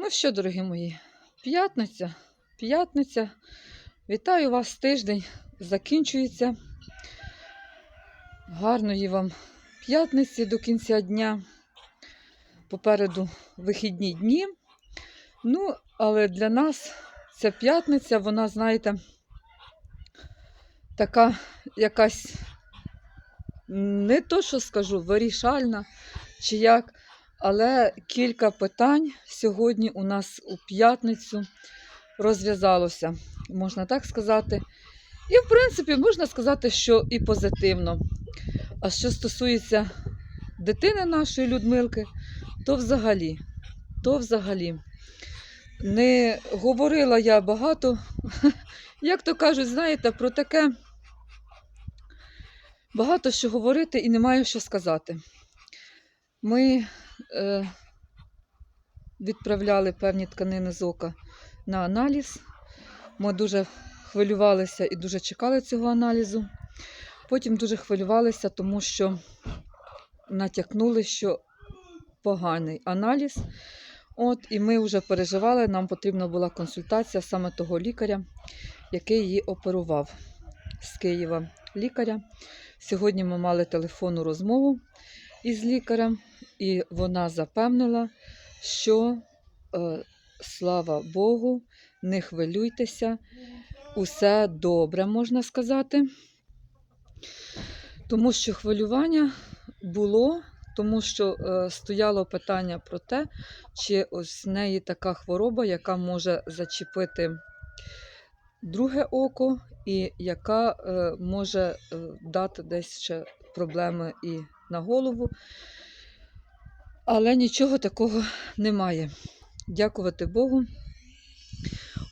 Ну що, дорогі мої, п'ятниця, п'ятниця. Вітаю вас тиждень. Закінчується. Гарної вам п'ятниці до кінця дня. Попереду вихідні дні. Ну, але для нас ця п'ятниця, вона, знаєте, така якась не то, що скажу, вирішальна чи як. Але кілька питань сьогодні у нас у п'ятницю розв'язалося, можна так сказати. І, в принципі, можна сказати, що і позитивно. А що стосується дитини нашої Людмилки, то взагалі, то взагалі. Не говорила я багато, як то кажуть, знаєте, про таке багато що говорити і немає що сказати. Ми е, відправляли певні тканини з ока на аналіз. Ми дуже хвилювалися і дуже чекали цього аналізу. Потім дуже хвилювалися, тому що натякнули, що поганий аналіз. От, і ми вже переживали, нам потрібна була консультація саме того лікаря, який її оперував з Києва лікаря. Сьогодні ми мали телефонну розмову із лікарем, і вона запевнила, що е, слава Богу, не хвилюйтеся, усе добре, можна сказати. Тому що хвилювання було, тому що е, стояло питання про те, чи ось в неї така хвороба, яка може зачепити друге око, і яка е, може е, дати десь ще проблеми і на голову. Але нічого такого немає. Дякувати Богу.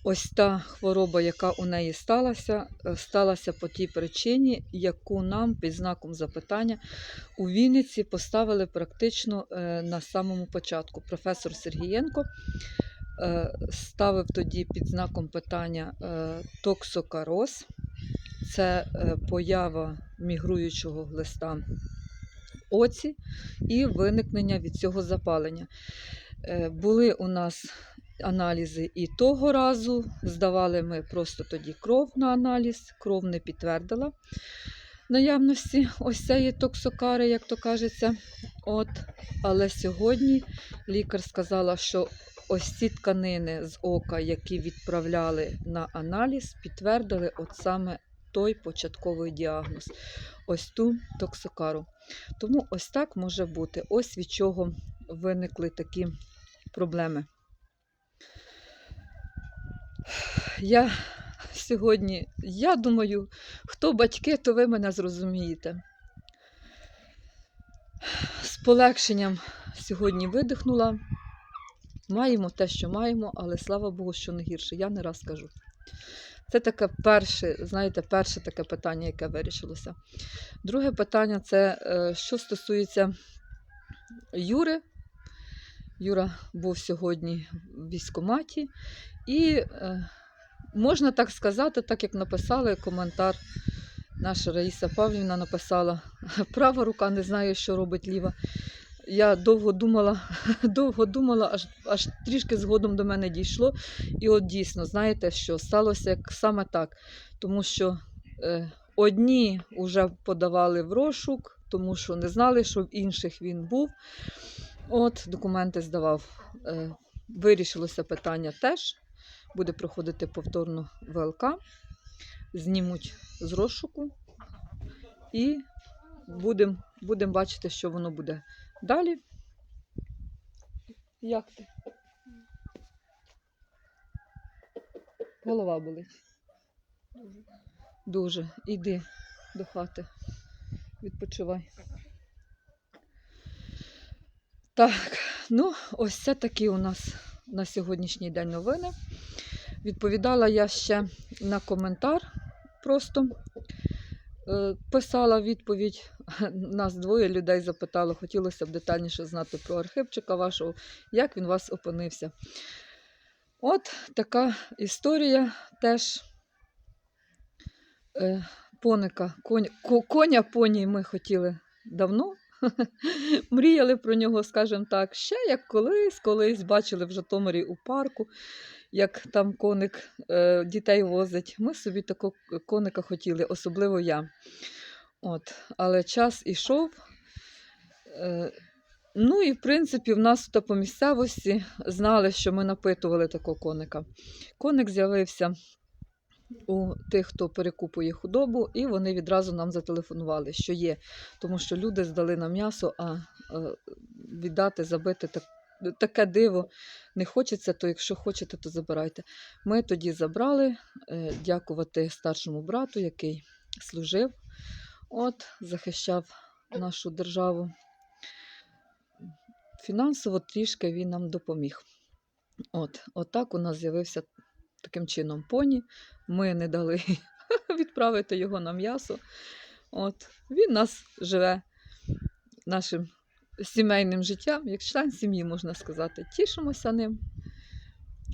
Ось та хвороба, яка у неї сталася, е, сталася по тій причині, яку нам під знаком запитання у Вінниці поставили практично е, на самому початку. Професор Сергієнко е, ставив тоді під знаком питання токсокароз. Це поява мігруючого глиста оці і виникнення від цього запалення. Були у нас аналізи і того разу. Здавали ми просто тоді кров на аналіз, кров не підтвердила наявності ось цієї токсокари, як то кажеться. От. Але сьогодні лікар сказала, що ось ці тканини з ока, які відправляли на аналіз, підтвердили от саме той початковий діагноз. Ось ту токсокару. Тому ось так може бути. Ось від чого виникли такі проблеми. Я сьогодні, я думаю, хто батьки, то ви мене зрозумієте. З полегшенням сьогодні видихнула. Маємо те, що маємо, але слава Богу, що не гірше. Я не раз кажу. Це таке перше, знаєте, перше таке питання, яке вирішилося. Друге питання це е, що стосується Юри. Юра був сьогодні в військкоматі, і е, можна так сказати, так як написали коментар, наша Раїса Павлівна написала: права рука не знає, що робить ліва. Я довго думала, довго думала, аж аж трішки згодом до мене дійшло. І от дійсно, знаєте, що сталося як саме так. Тому що е, одні вже подавали в розшук, тому що не знали, що в інших він був. От, документи здавав. Е, вирішилося питання теж. Буде проходити повторно ВЛК, знімуть з розшуку і будемо будем бачити, що воно буде далі. Як ти? Голова болить. Дуже. Іди до хати. Відпочивай. Так, ну, ось це такі у нас на сьогоднішній день новини. Відповідала я ще на коментар, просто писала відповідь. Нас двоє людей запитало, хотілося б детальніше знати про архивчика вашого, як він вас опинився. От така історія теж е, поника, коня, коня поні ми хотіли давно. Мріяли про нього, скажімо так, ще як колись, колись бачили в Житомирі у парку, як там коник е, дітей возить. Ми собі такого коника хотіли, особливо я. От. Але час ішов. Е, ну і в принципі, в нас по місцевості знали, що ми напитували такого коника. Коник з'явився у тих, хто перекупує худобу, і вони відразу нам зателефонували, що є. Тому що люди здали на м'ясо, а е, віддати, забити так, таке диво не хочеться, то якщо хочете, то забирайте. Ми тоді забрали, е, дякувати старшому брату, який служив, от, захищав нашу державу. Фінансово трішки він нам допоміг. От, отак у нас з'явився таким чином поні. Ми не дали відправити його на м'ясо. От, він нас живе нашим сімейним життям, як член сім'ї, можна сказати. Тішимося ним,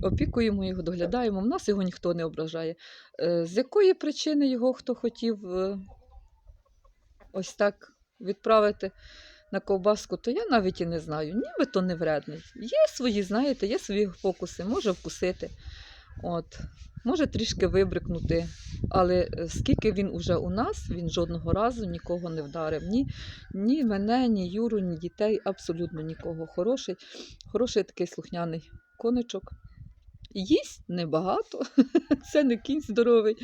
опікуємо його, доглядаємо. В нас його ніхто не ображає. Е, З якої причини його хто хотів е, ось так відправити на ковбаску, то я навіть і не знаю. Нібито не вредний. Є свої, знаєте, є свої фокуси, може вкусити. От. Може трішки вибрикнути, але е, скільки він уже у нас, він жодного разу нікого не вдарив. Ні, ні мене, ні Юру, ні дітей, абсолютно нікого. Хороший, хороший такий слухняний коничок. Їсть небагато. Це не кінь здоровий,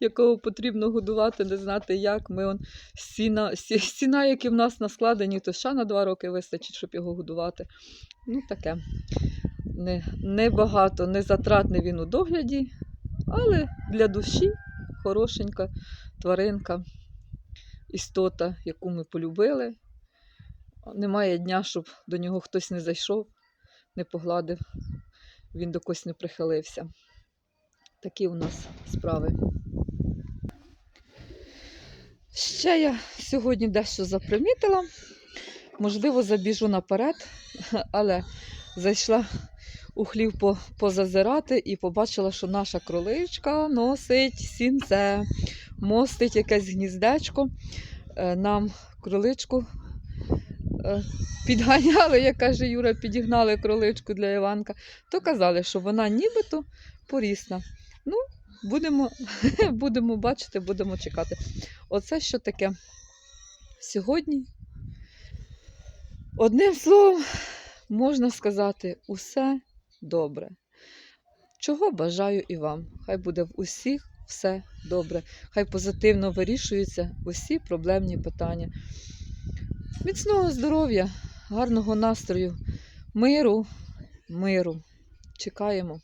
якого потрібно годувати, не знати як. Ми он сіна, сіна, які в нас наскладені, то ще на два роки вистачить, щоб його годувати. Ну, таке. Не, небагато, не затратний він у догляді, але для душі хорошенька тваринка, істота, яку ми полюбили. Немає дня, щоб до нього хтось не зайшов, не погладив, він до когось не прихилився. Такі у нас справи. Ще я сьогодні дещо запримітила. Можливо, забіжу наперед, але зайшла у хлів по, позазирати і побачила, що наша кроличка носить сінце, мостить якесь гніздечко. Е, Нам кроличку підганяли, як каже Юра, підігнали кроличку для Іванка, то казали, що вона нібито порісна. Ну, будемо, будемо бачити, будемо чекати. Оце що таке сьогодні. Одним словом, можна сказати, усе добре. Чого бажаю і вам. Хай буде в усіх все добре. Хай позитивно вирішуються усі проблемні питання. Міцного здоров'я, гарного настрою, миру, миру. Чекаємо.